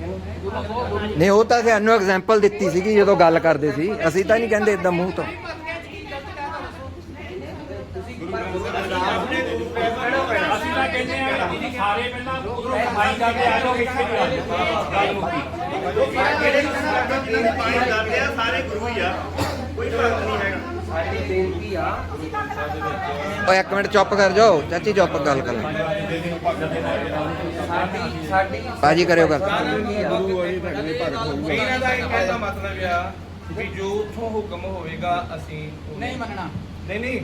ਨਹੀਂ ਉਹ ਤਾਂ ਸਾਨੂੰ ਐਗਜ਼ਾਮਪਲ ਦਿੱਤੀ ਸੀਗੀ ਜਦੋਂ ਗੱਲ ਕਰਦੇ ਸੀ। ਅਸੀਂ ਤਾਂ ਨਹੀਂ ਕਹਿੰਦੇ ਇਦਾਂ ਮੂੰਹ ਤੋਂ। ਅਸੀਂ ਤਾਂ ਕਹਿੰਦੇ ਆ ਕਿ ਸਾਰੇ ਪਹਿਲਾਂ ਉਧਰੋਂ ਸਫ਼ਾਈ ਕਰਕੇ ਆ ਜਾਓ ਇੱਥੇ ਵੀ ਆ ਜਾਓ ਗੱਲ ਮੁੱਕੀ ਜਿਹੜੇ ਪਾਣੀ ਕਰਦੇ ਆ ਸਾਰੇ ਗੁਰੂ ਹੀ ਆ। ਕੋਈ ਭਗਤ ਨਹੀਂ ਹੈਗਾ। ਸਾਡੀ ਬੇਨਤੀ ਆ ਓ ਇੱਕ ਮਿੰਟ ਚੁੱਪ ਕਰ ਜਾਓ ਚਾਚੀ ਚੁੱਪ ਗੱਲ ਕਰ। ਸਾਡੀ ਸਾਡੀ ਬਾਜੀ ਕਰਿਓ ਗੱਲ। ਇਹਨਾਂ ਦਾ ਇਹ ਕਹਿਣ ਦਾ ਮਤਲਬ ਆ ਵੀ ਜੋ। ਉਥੋਂ ਹੁਕਮ ਹੋਵੇਗਾ ਅਸੀਂ ਨਹੀਂ ਮੰਨਣਾ ਨਹੀਂ ਨਹੀਂ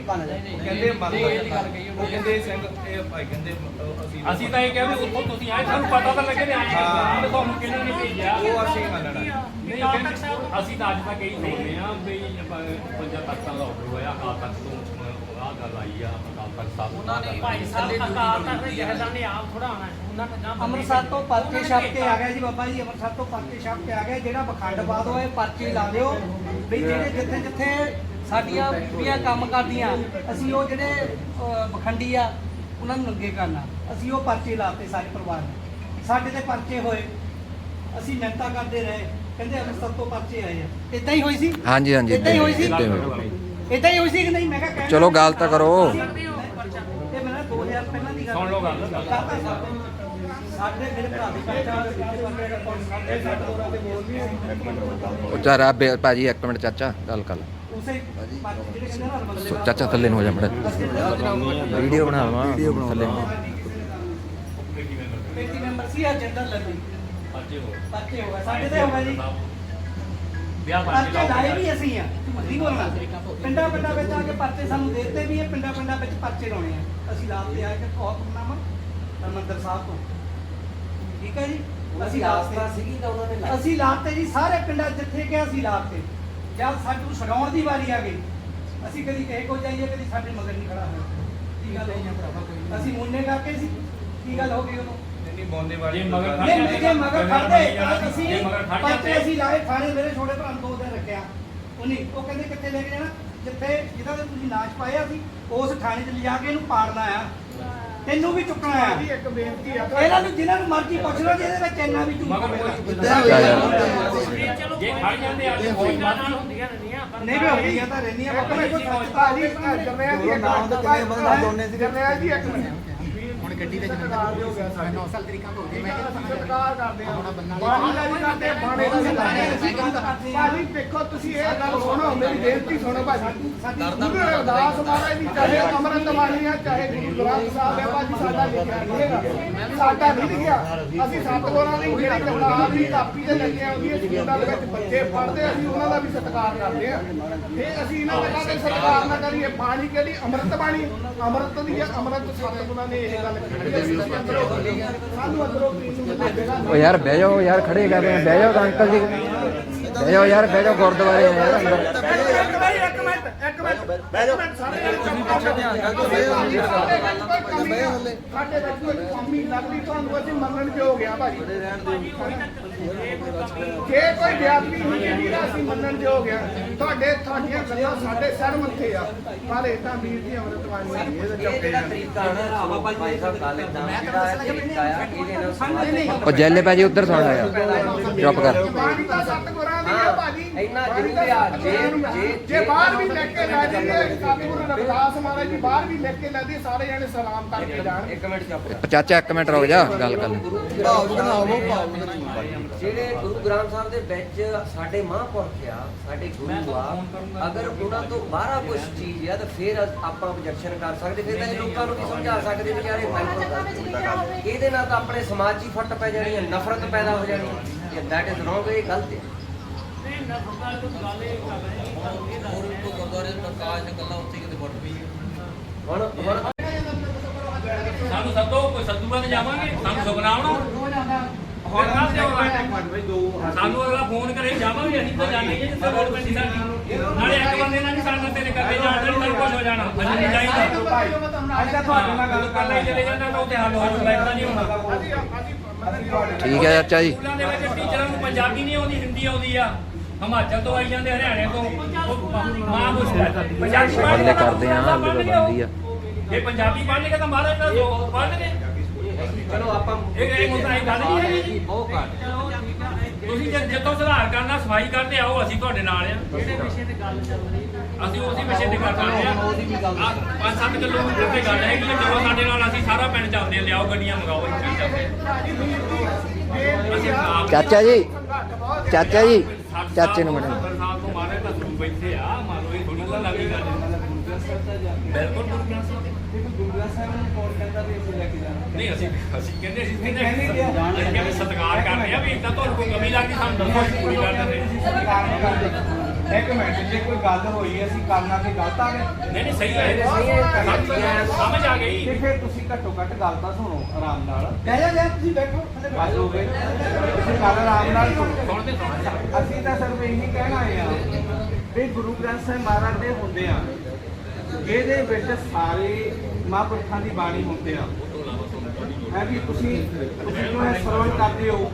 ਕਹਿੰਦੇ ਮੰਨ ਉਹ ਕਹਿੰਦੇ ਸਿੰਘ ਇਹ ਭਾਈ ਕਹਿੰਦੇ ਅਸੀਂ ਅਸੀਂ ਤਾਂ ਇਹ ਕਹਿੰਦੇ ਉੱਥੋਂ ਤੁਸੀਂ ਆਏ ਸਾਨੂੰ ਪਤਾ ਤਾਂ ਲੱਗੇ ਤੇ ਆਏ ਹਾਂ। ਹਾਂ ਤੁਹਾਨੂੰ ਕਿਹਨਾਂ ਨੇ ਭੇਜਿਆ ਉਹ ਅਸੀਂ ਮੰਨਣਾ। ਨਹੀਂ ਕਹਿੰਦੇ ਅਸੀਂ ਤਾਂ ਅੱਜ ਤੱਕ ਇਹੀ ਸੋਚਦੇ ਆ ਵੀ ਆਪਾਂ ਪੰਜਾਂ ਤਖਤਾਂ ਦਾ ਆਰਡਰ ਹੋਇਆ ਅਕਾਲ ਤਖਤ ਤੋਂ ਆਹ ਗੱਲ ਆਈ ਆ ਅਕਾਲ ਤਖਤ ਸਾਹਿਬ ਉਹਨਾਂ ਨੇ ਭਾਈ ਸਾਹਿਬ ਅਕਾਲ ਤਖਤ ਜਹਦਾਂ ਨੇ ਆਪ ਥੋੜਾ ਆਣਾ ਉਹਨਾਂ ਨੇ ਜਾਂ ਅੰਮ੍ਰਿਤਸਰ ਤੋਂ ਪਰਚੇ ਛਾਪ ਕੇ ਆ ਗਿਆ ਜੀ ਬਾਬਾ ਜੀ ਅੰਮ੍ਰਿਤਸਰ ਤੋਂ ਪਰਚੇ ਛਾਪ ਕੇ ਆ ਗਿਆ ਜਿਹੜਾ ਬਖੰਡ ਬਾਦ ਹੋਏ ਪਰਚੇ ਲਾ ਦਿਓ। ਵੀ ਜਿਹੜੇ ਜਿੱਥੇ ਜਿੱਥੇ ਸਾਡੀਆਂ ਬੀਬੀਆਂ ਕੰਮ ਕਰਦੀਆਂ ਅਸੀਂ ਉਹ ਜਿਹੜੇ ਬਖੰਡੀ ਆ ਉਹਨਾਂ ਨੂੰ ਨੰਗੇ ਕਰਨਾ। ਅਸੀਂ ਉਹ ਪਰਚੇ ਲਾਤੇ ਸਾਰੇ ਪਰਿਵਾਰ ਨੇ। ਸਾਡੇ ਤੇ ਪਰਚੇ ਹੋਏ। ਅਸੀਂ ਮਿਹਨਤਾਂ ਕਰਦੇ ਰਹੇ। ਕਹਿੰਦੇ ਅੰਮ੍ਰਿਤਸਰ ਤੋਂ ਪਰਚੇ ਆਏ ਆ। ਇਦਾਂ ਹੀ ਹੋਈ ਸੀ? ਹਾਂਜੀ ਹਾਂਜੀ ਏਦਾਂ ਹੀ ਹੋਈ ਸੀ? ਏਦਾਂ ਹੀ ਹੋਈ। ਇਦਾਂ ਹੀ ਹੋਈ ਸੀ ਕਿ ਨਹੀਂ? ਮੈਂ ਕਿਹਾ ਕਹਿਣ ਚਲੋ ਗੱਲ ਤਾਂ ਕਰੋ। ਇਹ ਮੇਰਾ 2000 ਪਹਿਲਾਂ ਦੀ ਗੱਲ ਸੁਣ ਲਓ ਗੱਲ, ਗੱਲ। ਕਰਤਾ ਸਾਹਿਬ। ਸਾਡੇ ਮੇਰੇ ਭਰਾ ਦੀ ਬੱਚਾ ਸਾਡੇ ਸਾਡੇ ਹੋਰਾਂ ਦੇ ਬੋਲ ਨਹੀਂ ਉਹ ਚਾਰਾ ਭਾਜੀ ਇੱਕ ਮਿੰਟ ਚਾਚਾ ਗੱਲ ਕਰ ਉਸੇ ਜਿਹੜੇ ਕਹਿੰਦੇ ਨਾ ਬੰਦੇ ਸੋ ਚਾਚਾ ਥੱਲੇ ਨੂੰ ਹੋ ਜਾ ਮੜਾ। ਵੀਡੀਓ ਬਣਾ ਲਵਾਂ ਥੱਲੇ ਨੂੰ। Committee member. ਸੀ ਆ ਜਨਰਲ ਲੱਗੀ ਪਰਚੇ ਹੋ ਪਰਚੇ ਹੋ ਗਏ ਸਾਡੇ ਤੇ ਹੋ ਗਏ ਜੀ। ਵਿਆਹ ਪਰਚੇ ਪਰਚੇ ਲਾਏ ਲਾਓ ਵੀ ਅਸੀਂ ਆ ਨਹੀਂ ਬੋਲਣਾ। ਪਿੰਡਾਂ ਪਿੰਡਾਂ ਵਿੱਚ ਆ ਕੇ ਪਰਚੇ ਸਾਨੂੰ ਦੇ ਦਿੱਤੇ ਵੀ ਇਹ ਪਿੰਡਾਂ ਪਿੰਡਾਂ ਵਿੱਚ ਪਰਚੇ ਲਾਉਣੇ ਆ। ਅਸੀਂ ਲਾਤੇ ਆ ਕੇ ਹੁਕਮਨਾਮਾ ਹਰਮੰਦਰ ਸਾਹਿਬ ਤੋਂ। ਠੀਕ ਹੈ ਜੀ? ਅਸੀਂ ਲਾਤੇ ਸੀਗੀ ਤਾਂ ਉਹਨਾਂ ਨੇ। ਅਸੀਂ ਲਾਤੇ ਜੀ ਸਾਰੇ ਪਿੰਡਾਂ ਜਿੱਥੇ ਕਿ ਅਸੀਂ ਲਾਤੇ ਜਦ ਸਾਨੂੰ ਛਡਾਉਣ ਦੀ ਵਾਰੀ ਆ ਗਈ ਅਸੀਂ ਕਦੀ ਕਿਸੇ ਕੋ ਜਾਈਏ ਕਦੀ ਸਾਡੇ ਮਗਰ ਨਹੀਂ ਖੜਾ ਹੋਇਆ ਕੀ ਗੱਲ ਹੋਈ ਆ ਭਰਾਵਾ ਕੋਈ ਅਸੀਂ ਮੁੰਨੇ ਕਰਕੇ ਸੀ। ਕੀ ਗੱਲ ਹੋ ਗਈ ਉਹਨੂੰ? ਨਹੀਂ ਨਹੀਂ ਬੋਲਣੇ ਵਾਲੀ ਜੇ ਮਗਰ ਨਹੀਂ। ਜਾਂਦੇ ਮੇਰੇ ਮਗਰ ਖੜਦੇ ਤਾਂ ਅਸੀਂ ਜੇ ਜਾਂਦੇ। ਅਸੀਂ ਲਾਏ ਥਾਣੇ ਮੇਰੇ ਛੋੜੇ ਭਰਾ ਨੂੰ ਦੋ ਦਿਨ ਰੱਖਿਆ। ਉਹ ਨਹੀਂ ਉਹ ਕਹਿੰਦੇ ਕਿੱਥੇ ਲੈ ਕੇ ਜਾਣਾ? ਜਿੱਥੇ ਜਿਹਦਾ ਤੇ ਤੁਸੀਂ ਨਾਚ ਪਾਇਆ ਸੀ ਉਸ ਥਾਣੇ 'ਚ ਲਿਜਾ ਕੇ ਇਹਨੂੰ ਪਾੜਨਾ ਆ। ਤੈਨੂੰ ਵੀ ਚੁੱਕਣਾ ਆ। ਇੱਕ ਬੇਨਤੀ ਆ। ਇਹਨਾਂ ਨੂੰ ਜਿਨ੍ਹਾਂ ਨੂੰ ਮਰਜ਼ੀ ਪੁੱਛ ਲਓ ਜਿਹਦੇ ਵਿੱਚ ਇੰਨਾ ਵੀ ਝੂਠ ਮਗਰ ਹੋਵੇਗਾ। ਚਲੋ ਜੇ ਖੜ ਜਾਂਦੇ ਆ ਤੇ ਕੋਈ ਹੁੰਦੀਆਂ ਰਹਿੰਦੀਆਂ ਪਰ ਨਹੀਂ ਵੀ ਹੁੰਦੀਆਂ ਤਾਂ ਰਹਿੰਦੀਆਂ ਜੀ ਕੋਈ ਸੱਚ ਤਾਂ ਭਾਜੀ ਜਰਨੈਲ ਜੀ ਨਾਮ ਤਾਂ ਕਿੰਨੇ ਬੰਦਾ ਦੋਨੇ ਸੀ ਜਰਨੈਲ ਜੀ ਇੱਕ ਮਿੰਟ। ਗੱਡੀ ਤੇ ਜਰਨੈਲ ਹੋ ਗਿਆ ਸਾਡੇ 9 ਸਾਲ ਤਰੀਕਾ ਹੋ ਗਿਆ ਮੈਂ ਸਤਿਕਾਰ ਕਰਦੇ ਆ ਬਾਣੀ ਦਾ ਵੀ ਕਰਦੇ ਬਾਣੇ ਦਾ ਵੀ ਕਰਦੇ ਭਾਜੀ ਦੇਖੋ ਤੁਸੀਂ ਇਹ ਗੱਲ ਸੁਣੋ ਮੇਰੀ ਬੇਨਤੀ ਸੁਣੋ ਭਾਜੀ। ਗੁਰੂ ਰਵਿਦਾਸ ਮਹਾਰਾਜ ਦੀ ਚਾਹੇ ਅੰਮ੍ਰਿਤ ਬਾਣੀ ਆ ਚਾਹੇ ਗੁਰੂ ਗ੍ਰੰਥ ਸਾਹਿਬ ਹੈ ਭਾਜੀ ਸਾਡਾ ਲਿਖਿਆ ਨਹੀਂ ਹੈਗਾ। ਸਾਡਾ ਨਹੀਂ ਲਿਖਿਆ। ਅਸੀਂ ਸਤਿਗੁਰਾਂ ਦੀ ਜਿਹੜੀ ਕਿਤਾਬ ਦੀ ਕਾਪੀ ਤੇ ਲੱਗਿਆ ਉਹਦੀ ਸਕੂਲਾਂ ਦੇ ਵਿੱਚ ਬੱਚੇ ਪੜ੍ਹਦੇ ਅਸੀਂ ਉਹਨਾਂ ਦਾ ਵੀ ਸਤਿਕਾਰ ਕਰਦੇ ਆ। ਤੇ ਅਸੀਂ ਇਹਨਾਂ ਗੱਲਾਂ ਦੇ ਸਤਿਕਾਰ ਨਾ ਕਰੀਏ। ਬਾਣੀ ਕਿਹੜੀ? ਅੰਮ੍ਰਿਤ ਬਾਣੀ। ਅੰਮ੍ਰਿਤ ਦੀ ਹੈ ਅੰਮ੍ਰਿਤ ਸਤਿਗੁਰਾਂ ਨੇ ਇਹ ਗੱਲ ਓ ਯਾਰ ਬਹਿ ਜਾਓ, ਯਾਰ ਖੜੇ ਕਰ ਰਹੇ ਬਹਿ ਜਾਓ ਤਾਂ ਅੰਕਲ ਜੀ। ਬਹਿ ਜਾਓ ਯਾਰ, ਬਹਿ ਜਾਓ ਗੁਰਦੁਆਰੇ। ਆ ਯਾਰ ਅੰਦਰ ਮਿੰਟ ਇੱਕ ਮਿੰਟ ਬਹਿ ਜਾਓ ਸਾਰੇ ਧਿਆਨ ਸਾਡੇ ਵਿੱਚ ਕੋਈ ਕਮੀ ਲੱਗਦੀ ਤੁਹਾਨੂੰ ਅਸੀਂ ਮੰਨਣ ਯੋਗ ਆ ਭਾਜੀ। ਜੇ ਕੋਈ ਬਿਆਦਵੀ ਹੁੰਦੀ ਹੈ ਵੀਰ ਅਸੀਂ ਮੰਨਣ ਯੋਗ ਆ। ਤੁਹਾਡੇ ਤੁਹਾਡੀਆਂ ਗੱਲਾਂ ਸਾਡੇ ਸਿਰ ਮੱਥੇ ਆ। ਪਰ ਇਹ ਤਾਂ ਵੀਰ ਦੀ ਅੰਮ੍ਰਿਤਵਾਣੀ ਹੈ ਇਹ ਤਾਂ ਇਹ ਚੱਕੇ ਜਿਹੜਾ ਜਾਂਦੇ ਤਰੀਕਾ ਹੈ ਨਾ ਭਾਈ ਸਾਹਿਬ ਗੱਲ ਇਦਾਂ ਜਿਹੜਾ ਇਹ ਤਰੀਕਾ ਆ ਇਹਦੇ ਨਾਲ ਸਮਾਜ ਉਹ ਜੈਲੇ ਭਾਜੀ ਉੱਧਰ ਸੁਣ ਆਇਆ ਚੁੱਪ ਕਰ। ਤਾਂ ਆ ਇੰਨਾ ਜ਼ਰੂਰੀ ਆ, ਜੇ-। ਜੇ- ਜੇ ਬਾਹਰ ਵੀ ਲੈ ਕੇ ਲੈ ਜਾਈਏ ਸਤਿਗੁਰੂ ਰਵਿਦਾਸ ਮਹਾਰਾਜ ਜੀ ਬਾਹਰ ਵੀ ਲੈ ਕੇ ਲੈ ਦੀ ਸਾਰੇ ਜਣੇ ਸਲਾਮ ਕਰਕੇ ਜਾਣ। ਇੱਕ ਮਿੰਟ ਚੁੱਪ। ਚਾਚਾ ਇੱਕ ਮਿੰਟ ਰੁਕ ਜਾ ਗੱਲ ਕਰ। ਜਿਹੜੇ ਗੁਰੂ ਗ੍ਰੰਥ ਸਾਹਿਬ ਦੇ ਵਿੱਚ ਸਾਡੇ ਮਹਾਂਪੁਰਖ ਆ ਸਾਡੇ ਗੁਰੂ ਆ ਅਗਰ ਉਹਨਾਂ ਤੋਂ ਬਾਹਰਾ ਕੁਝ ਚੀਜ਼ ਆ ਤਾਂ ਫਿਰ ਆਪਾਂ ਆਬਜੈਕਸ਼ਨ ਕਰ ਸਕਦੇ ਫਿਰ ਤਾਂ ਇਹ ਲੋਕਾਂ ਨੂੰ ਵੀ ਸਮਝਾ ਸਕਦੇ ਵੀ ਯਾਰ ਇਹ ਬਿਲਕੁਲ ਇਹਦੇ ਨਾਲ ਤਾਂ ਆਪਣੇ ਸਮਾਜ 'ਚ ਹੀ ਫੱਟ ਪੈ ਜਾਣੀ ਹੈ ਨਫ਼ਰਤ ਪੈਦਾ ਹੋ ਜਾਣੀ ਹੈ। ਦੈਟ ਇਜ਼ ਰੋਂਗ ਇਹ ਗਲਤ ਹੈ। ਨਹੀਂ ਨਾ ਫੁੱਟਬਾਲ ਤੋਂ ਗੱਲ ਇਹ ਕਰ ਰਹੇ ਜੀ ਤੁਹਾਨੂੰ ਇਹ ਦੱਸ ਰਹੇ ਆ। ਹੁਣ ਹੁਣ ਸਾਨੂੰ ਸੱਦੋ ਕੋਈ ਸੱਦੂਗਾ ਤੇ ਜਾਵਾਂਗੇ ਸਾਨੂੰ ਸੁਪਨਾ ਆਉਣਾ ਹੁਣ ਨਾ ਤੇ ਸਾਨੂੰ ਅਗਲਾ ਫੋਨ ਕਰੇ ਜਾਵਾਂਗੇ ਅਸੀਂ ਤਾਂ ਜਾਣੇ ਜੇ ਜਿੱਥੇ ਵੋਟ ਪੈਂਦੀ ਸਾਡੀ। ਨਾਲੇ ਇੱਕ ਬੰਦੇ ਨਾਲ ਨਹੀਂ ਸਾਡਾ ਤੇਰੇ ਕਰਦੇ ਜਾਣ ਨਹੀਂ ਸਾਨੂੰ ਕੁਝ ਹੋ ਜਾਣਾ ਅਸੀਂ ਨਹੀਂ ਚਾਹੀਦਾ ਅੱਜ ਤਾਂ ਤੁਹਾਡੇ ਨਾਲ ਗੱਲ ਕਰ ਲੈ ਚਲੇ ਜਾਂਦਾ ਤਾਂ ਉੱਥੇ ਹੱਲ ਹੋ ਜਾਊਗਾ ਇਦਾਂ ਨਹੀਂ ਹੋਣਾ ਠੀਕ ਹੈ ਚਾਚਾ ਜੀ। ਸਕੂਲਾਂ ਦੇ ਵਿੱਚ ਟੀਚਰਾਂ ਨੂੰ ਪੰਜਾਬੀ ਨਹੀਂ ਆਉਂਦੀ ਹਿੰਦੀ ਆਉਂਦੀ ਆ। ਹਿਮਾਚਲ ਤੋਂ ਆਈ ਜਾਂਦੇ ਹਰਿਆਣੇ ਤੋਂ। ਮਾਂ ਮੁਸ਼ਕਲ ਪੰਜਾਬੀ ਪੜ੍ਹ ਹੱਲੇ ਕਰਦੇ ਆ ਹੱਲੇ ਤਾਂ ਬਣਦੀ ਆ। ਜੇ ਪੰਜਾਬੀ ਪੜ੍ਹਨਗੇ ਤਾਂ ਮਹਾਰਾਜ ਦਾ ਪੜ੍ਹਨਗੇ ਚਲੋ ਆਪਾਂ ਇਹ ਇਹ ਮੁੱਦਾ ਇਹ ਗੱਲ ਨਹੀਂ ਹੈਗੀ। ਜੀ ਬਹੁਤ ਘੱਟ। ਤੁਸੀਂ ਜੇ ਜਿੱਥੋਂ ਸੁਧਾਰ ਕਰਨਾ ਸਫ਼ਾਈ ਕਰਦੇ ਆਓ ਅਸੀਂ ਤੁਹਾਡੇ ਨਾਲ ਆ। ਜਿਹੜੇ ਵਿਸ਼ੇ ਤੇ ਗੱਲ ਚੱਲ ਰਹੀ ਹੈ? ਅਸੀਂ ਉਸੇ ਵਿਸ਼ੇ ਤੇ ਗੱਲ ਕਰਦੇ ਆ। 5-7 ਕਿਲੋਮੀਟਰ ਤੇ ਗੱਲ ਹੈਗੀ ਚਲੋ ਸਾਡੇ ਨਾਲ ਅਸੀਂ ਸਾਰਾ ਪਿੰਡ ਚੱਲਦੇ ਆ। ਲਿਆਓ ਗੱਡੀਆਂ ਮੰਗਾਓ ਇੱਥੇ ਚੱਲਦੇ ਚਾਚਾ ਜੀ ਚਾਚਾ ਜੀ। ਚਾਚੇ ਨੂੰ ਮਿਲਣ। ਸਾਲ ਤੋਂ ਮਾਰੇ ਤਾਂ ਤੂੰ ਬੈਠੇ ਆ ਲਓ ਇਹ ਥੋੜੀ ਲੱਗੀ ਗੱਲ ਬਿਲਕੁਲ ਸਾਹਿਬ ਨਹੀਂ ਅਸੀਂ ਅਸੀਂ ਕਹਿੰਦੇ ਅਸੀਂ ਕਹਿੰਦੇ ਅਸੀਂ ਕਹਿੰਦੇ ਸਤਿਕਾਰ ਕਰਦੇ ਆ ਵੀ ਇਦਾਂ ਤੁਹਾਨੂੰ ਕੋਈ ਕਮੀ ਲੱਗਦੀ ਸਾਨੂੰ ਦੱਸੋ ਅਸੀਂ ਪੂਰੀ ਕਰ ਦਿੰਦੇ ਇੱਕ ਮਿੰਟ ਜੇ ਕੋਈ ਗੱਲ ਹੋਈ ਅਸੀਂ ਕਰਨਾ ਤੇ ਗਲਤ ਆ ਗਏ। ਨਹੀਂ ਨਹੀਂ ਸਹੀ ਹੈ ਸਹੀ ਹੈ। ਸਮਝ- ਆ ਗਈ। ਤੇ ਫਿਰ ਤੁਸੀਂ ਘੱਟੋ ਘੱਟ ਗੱਲ ਤਾਂ ਸੁਣੋ ਆਰਾਮ ਨਾਲ। ਬਹਿ ਜਾ ਲੈ ਤੁਸੀਂ ਬੈਠੋ ਥੱਲੇ ਬੈਠੋ। ਗੱਲ ਹੋਵੇ ਤੁਸੀਂ ਗੱਲ ਆਰਾਮ ਨਾਲ ਸੁਣੋ। ਸੁਣਦੇ ਸੁਣਦੇ। ਅਸੀਂ ਤਾਂ ਸਿਰਫ ਇਹੀ ਕਹਿਣਾ ਆਏ ਆ ਵੀ ਗੁਰੂ ਗ੍ਰੰਥ ਸਾਹਿਬ ਮਹਾਰਾਜ ਦੇ ਹੁੰਦੇ ਆ ਇਹਦੇ ਵਿੱਚ ਸਾਰੇ ਮਹਾਂਪੁਰਖਾਂ ਦੀ ਬਾਣੀ ਹੁੰਦੇ ਆ। ਹੈ ਵੀ ਤੁਸੀਂ ਤੁਸੀਂ ਜੋ ਇਹ ਸਰਵਣ ਕਰਦੇ ਹੋ?